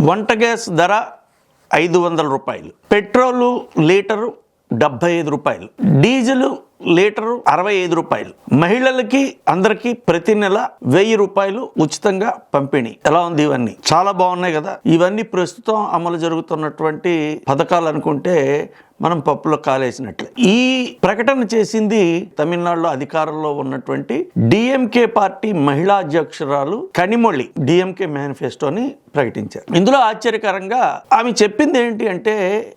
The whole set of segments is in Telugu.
వంట గ్యాస్ ధర ఐదు వందల రూపాయలు. పెట్రోలు లీటరు డెబ్బై ఐదు రూపాయలు. డీజిల్ లీటరు అరవై ఐదు రూపాయలు. మహిళలకి అందరికీ ప్రతి నెల వెయ్యి రూపాయలు ఉచితంగా పంపిణీ. ఎలా ఉంది ఇవన్నీ? చాలా బాగున్నాయి కదా. ఇవన్నీ ప్రస్తుతం అమలు జరుగుతున్నటువంటి పథకాలు అనుకుంటే మనం పప్పులో కాలేసినట్లే. ఈ ప్రకటన చేసింది తమిళనాడులో అధికారంలో ఉన్నటువంటి డిఎంకే పార్టీ మహిళా అధ్యక్షురాలు కనిమొళి డిఎంకే మేనిఫెస్టోని ప్రకటించారు. ఇందులో ఆశ్చర్యకరంగా ఆమె చెప్పింది ఏంటి అంటే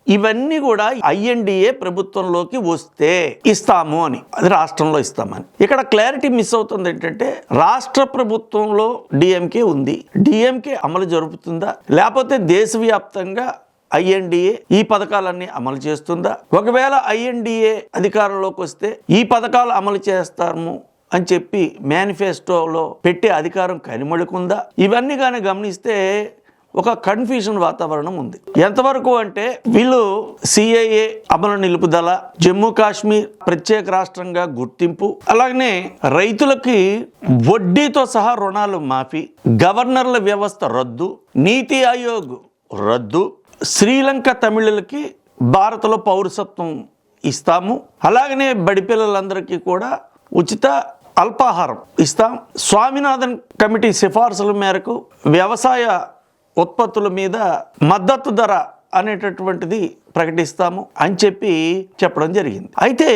ఇవన్నీ కూడా ఐఎన్డిఏ ప్రభుత్వంలోకి వస్తే ఇస్తాము అని అది రాష్ట్రంలో ఇస్తామని. ఇక్కడ క్లారిటీ మిస్ అవుతుంది ఏంటంటే రాష్ట్ర ప్రభుత్వంలో డిఎంకే ఉంది. డిఎంకే అమలు జరుపుతుందా? లేకపోతే దేశవ్యాప్తంగా ఐఎన్డిఏ ఈ పథకాలన్నీ అమలు చేస్తుందా? ఒకవేళ ఐఎన్డిఏ అధికారంలోకి వస్తే ఈ పథకాలు అమలు చేస్తాము అని చెప్పి మేనిఫెస్టోలో పెట్టే అధికారం కనిమడుకుందా ఇవన్నీ కానీ గమనిస్తే ఒక కన్ఫ్యూజన్ వాతావరణం ఉంది. ఎంతవరకు అంటే వీళ్ళు సిఐఏ అమలు నిలుపుదల జమ్మూ కాశ్మీర్ ప్రత్యేక రాష్ట్రంగా గుర్తింపు అలాగనే రైతులకి వడ్డీతో సహా రుణాలు మాఫీ గవర్నర్ల వ్యవస్థ రద్దు నీతి ఆయోగ్ రద్దు శ్రీలంక తమిళులకి భారత్లో పౌరసత్వం ఇస్తాము అలాగనే బడిపిల్లలందరికీ కూడా ఉచిత అల్పాహారం ఇస్తాం. స్వామినాథన్ కమిటీ సిఫార్సుల మేరకు వ్యవసాయ ఉత్పత్తుల మీద మద్దతు ధర అనేటటువంటిది ప్రకటిస్తాము అని చెప్పి చెప్పడం జరిగింది. అయితే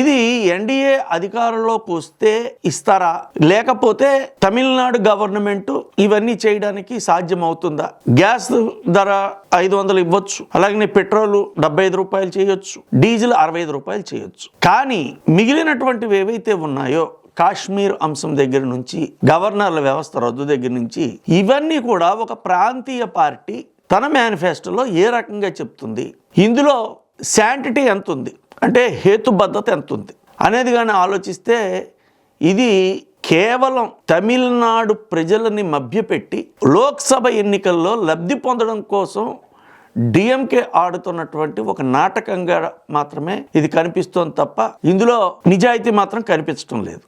ఇది ఎన్డీఏ అధికారంలోకి వస్తే ఇస్తారా? లేకపోతే తమిళనాడు గవర్నమెంట్ ఇవన్నీ చేయడానికి సాధ్యం అవుతుందా గ్యాస్ ధర ఐదు వందలు ఇవ్వచ్చు. అలాగే పెట్రోల్ డెబ్బై ఐదు రూపాయలు చేయొచ్చు. డీజిల్ అరవై ఐదు రూపాయలు చేయొచ్చు. కానీ మిగిలినటువంటివి ఏవైతే ఉన్నాయో కాశ్మీర్ అంశం దగ్గర నుంచి గవర్నర్ల వ్యవస్థ రద్దు దగ్గర నుంచి ఇవన్నీ కూడా ఒక ప్రాంతీయ పార్టీ తన మేనిఫెస్టోలో ఏ రకంగా చెప్తుంది? ఇందులో శాంటిటీ ఎంత ఉంది అంటే హేతుబద్ధత ఎంత ఉంది అనేది కానీ ఆలోచిస్తే ఇది కేవలం తమిళనాడు ప్రజలని మభ్యపెట్టి లోక్సభ ఎన్నికల్లో లబ్ధి పొందడం కోసం డిఎంకే ఆడుతున్నటువంటి ఒక నాటకంగా మాత్రమే ఇది కనిపిస్తోంది తప్ప ఇందులో నిజాయితీ మాత్రం కనిపించడం లేదు.